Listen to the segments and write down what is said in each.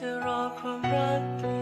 to rock and roll. day.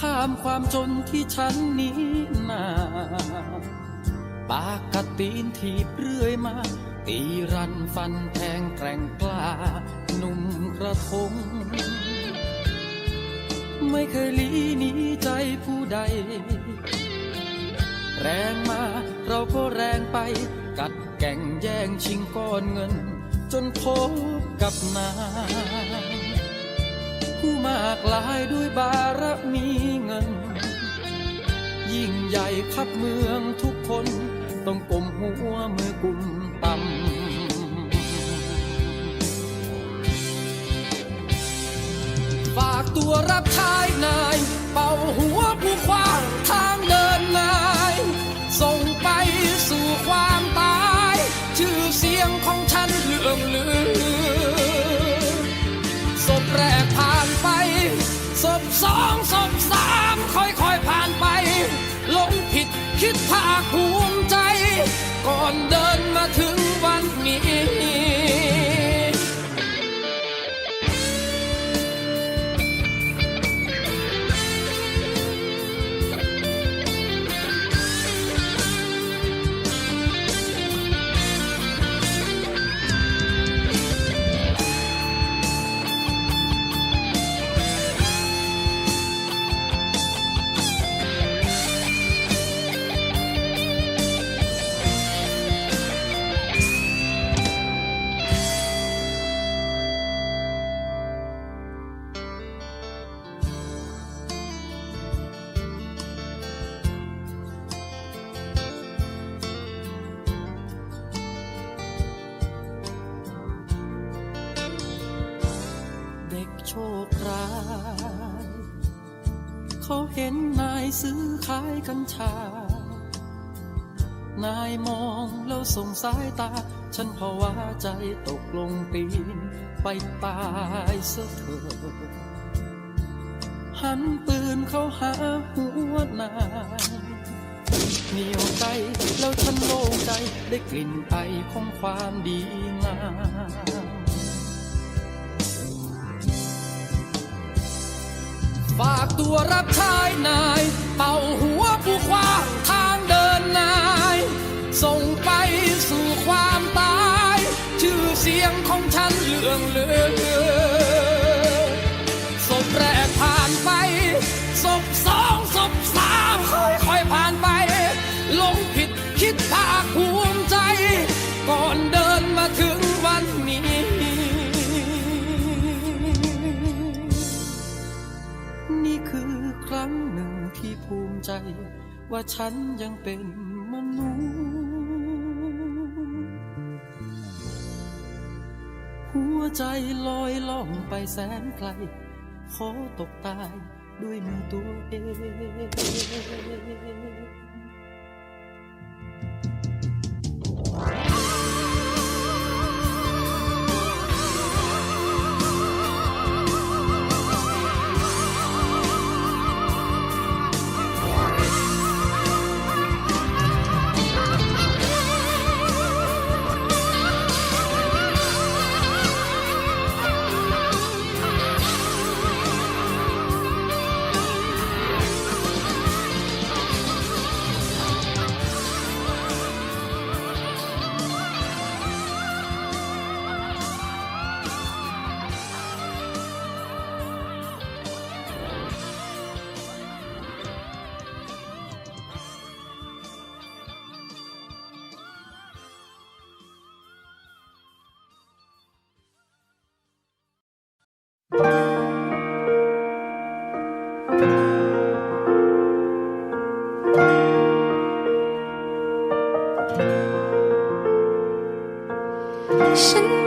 ข้ามความจนที่ฉันนี้นาปากกตีนที่เรื่อยมา ตีรันฟันแทงแกร่งกล้านุ่มกระทง ไม่เคยลีหนีใจผู้ใด แรงมาเราก็แรงไป กัดแก่งแย่งชิงก้อนเงิน จนพบกับนา ผู้มากลายด้วยบารมีเงิน ยิ่งใหญ่ขับเมืองทุกคนต้องกลมหัวมือกุมต่ำฝากตัวรับใช้นาย เป่าหัวผู้ขวางทางเดินนาย ส่งไปสู่ความตาย ชื่อเสียงของฉันเลื่องลือศพแรก ศพสองศพสามคอย ขายกัญชา นายมองแล้วส่งสายตา ฉันภาวะใจตกลงปีนไปตายเสียเถิดหันปืนเข้าหาหัวนายเหนียวใจแล้วฉันโล่งใจได้กลิ่นไอของความดีงาม ฝากตัวรับใช้นาย เป่าหัวผู้ขวางทางเดินนาย ส่งไปสู่ความตาย ชื่อเสียงของฉันเลื่องลือ ว่าฉันยังเป็นมนุษย์หัวใจลอยล่องไปแสนไกล ขอตกตายด้วยมือตัวเอง ฉั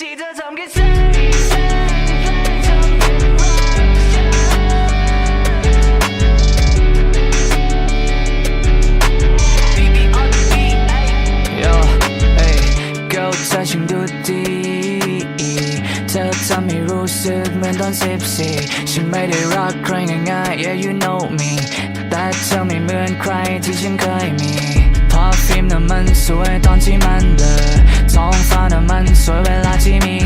ที่เธอทำแค่ฉันธอช่างดูดีเธอทำให้รู้สึกเหมือนตอนสิบสี่ฉันไม่ได้รักใครง่ายๆ yeah you know me แต่เธอไม่เหมือนใครที่ฉันเคยมี พอฟิล์มน่ะมันสวยตอนที่มันเบลอ ส่的门，所谓垃圾น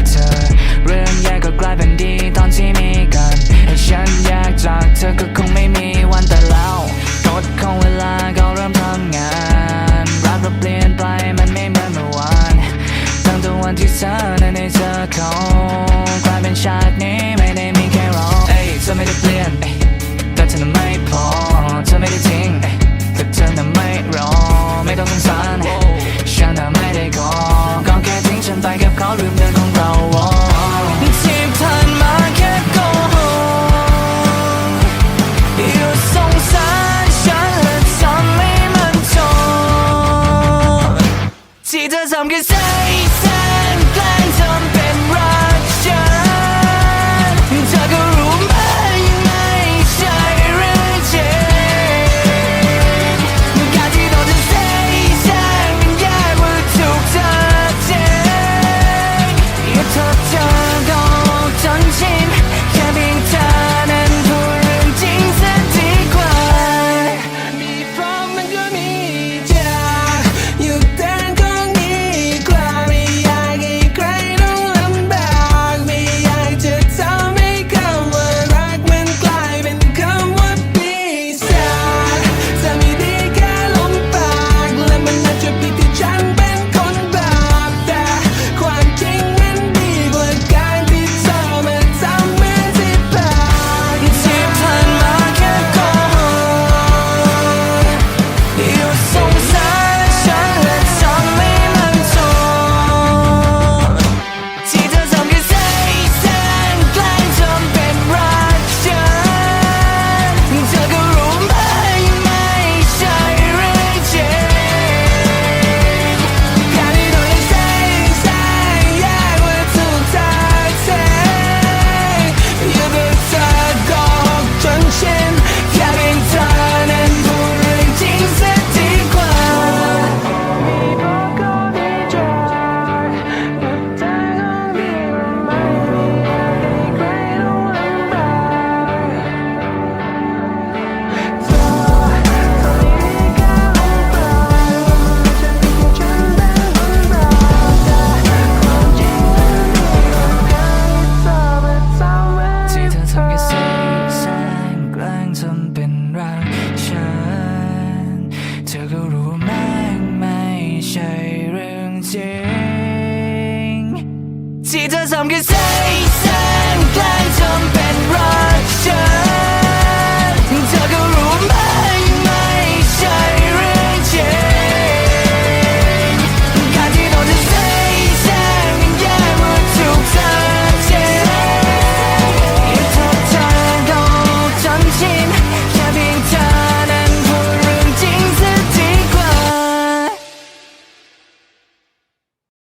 I'm getting